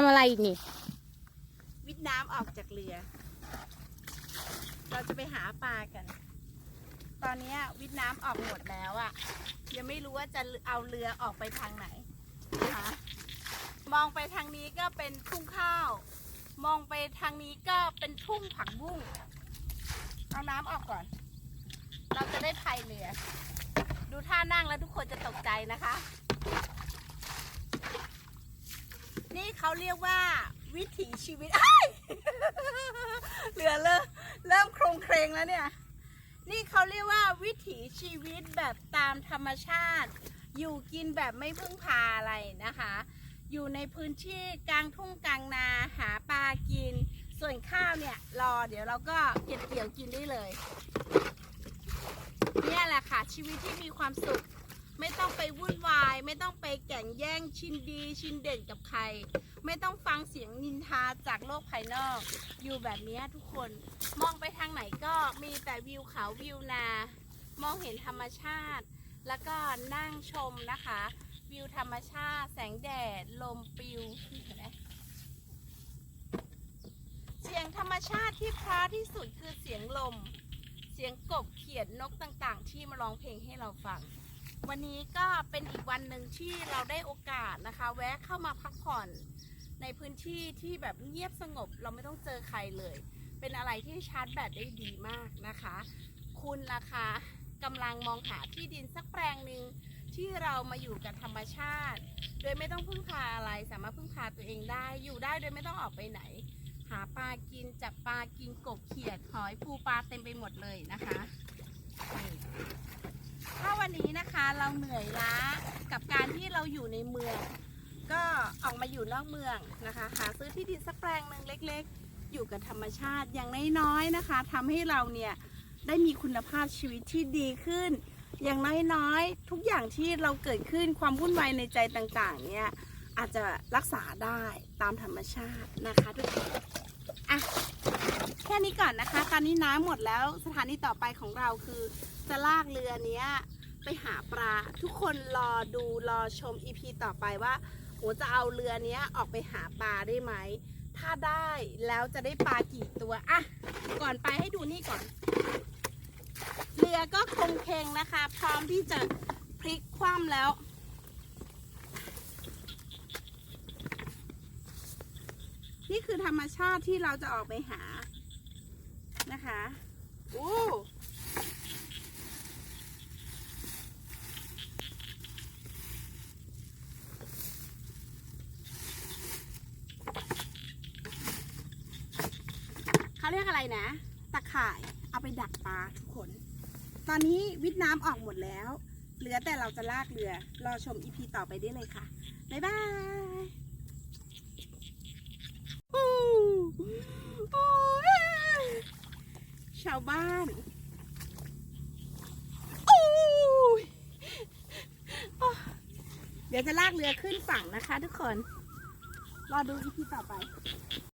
ำอะไรอีกนี่ วิทน้ำออกจากเรือ เราจะไปหาปลากัน ตอนนี้วิทน้ำออกหมดแล้วอะ่ะยังไม่รู้ว่าจะเอาเรือออกไปทางไหนนะคะมองไปทางนี้ก็เป็นทุ่งข้าว มองไปทางนี้ก็เป็นทุ่งผักบุ้ง เอาน้ำออกก่อน เราจะได้พายเรือ ดูท่านั่งแล้วทุกคนจะตกใจนะคะ นี่เขาเรียกว่าวิถีชีวิตอ้ายเรือเริ่มเริ่มโครงเครงแล้วเนี่ย นี่เขาเรียกว่าวิถีชีวิตแบบตามธรรมชาติ อยู่กินแบบไม่พึ่งพาอะไรนะคะ อยู่ในพื้นที่กลางทุ่งกลางนาหาปลากิน ส่วนข้าวเนี่ยรอเดี๋ยวเราก็เก็บเกี่ยวกินได้เลย เนี่ยแหละค่ะชีวิตที่มีความสุข ไม่ต้องไปวุ่นวาย ไม่ต้องไปแข่งแย่งชินดีชินเด่นกับใคร ไม่ต้องฟังเสียงนินทาจากโลกภายนอก อยู่แบบนี้ทุกคนมองไปทางไหนก็มีแต่วิวเขาวิวนา มองเห็นธรรมชาติ แล้วก็นั่งชมนะคะ วิวธรรมชาติ แสงแดด ลมปลิวเห็นไหมเสียงธรรมชาติที่พราะที่สุดคือเสียงลม เสียงกบเขียดนกต่างๆ ที่มาร้องเพลงให้เราฟัง วันนี้ก็เป็นอีกวันหนึ่งที่เราได้โอกาสนะคะ แวะเข้ามาพักผ่อนในพื้นที่ที่แบบเงียบสงบ เราไม่ต้องเจอใครเลย เป็นอะไรที่ชาร์จแบตได้ดีมากนะคะ คุณล่ะคะกำลังมองหาที่ดินสักแปลงหนึ่งที่เรามาอยู่กับธรรมชาติ โดยไม่ต้องพึ่งพาอะไรสามารถพึ่งพาตัวเองได้อยู่ได้โดยไม่ต้องออกไปไหน หาปลากินจับปลากินกบเขียดหอยปูปลาเต็มไปหมดเลยนะคะนี่ถ้าวันนี้นะคะ เราเหนื่อยล้ากับการที่เราอยู่ในเมือง ก็ออกมาอยู่นอกเมืองนะคะ หาซื้อที่ดินสักแปลงหนึ่งเล็ก ๆ อยู่กับธรรมชาติอย่างน้อยๆนะคะทำให้เราเนี่ยได้มีคุณภาพชีวิตที่ดีขึ้น อย่างน้อยๆ ทุกอย่างที่เราเกิดขึ้นความวุ่นวายในใจต่างๆ เนี่ยอาจจะรักษาได้ตามธรรมชาตินะคะทุกคนอะแค่นี้ก่อนนะคะ ตอนนี้น้ำหมดแล้วสถานีต่อไปของเราคือจะลากเรือเนี้ย ไปหาปลา ทุกคนรอดูรอชม EP ต่อไปว่าโหจะเอาเรือเนี้ยออกไปหาปลาได้ไหม ถ้าได้แล้วจะได้ปลากี่ตัวอะก่อนไปให้ดูนี่ก่อน เรือก็คงเคงนะคะ พร้อมที่จะพลิกคว่ำแล้วนี่คือธรรมชาติที่เราจะออกไปหานะคะ อู้เขาเรียก อะไรนะ ตะข่ายเอาไปดักปลาทุกคน ตอนนี้วิทย์น้ำออกหมดแล้ว เหลือแต่เราจะลากเรือ รอชมอีพีต่อไปได้เลยค่ะ บ๊ายบายชาวบ้านอู้เดี๋ยวจะลากเรือขึ้นฝั่งนะคะทุกคน รอดูอีพีต่อไป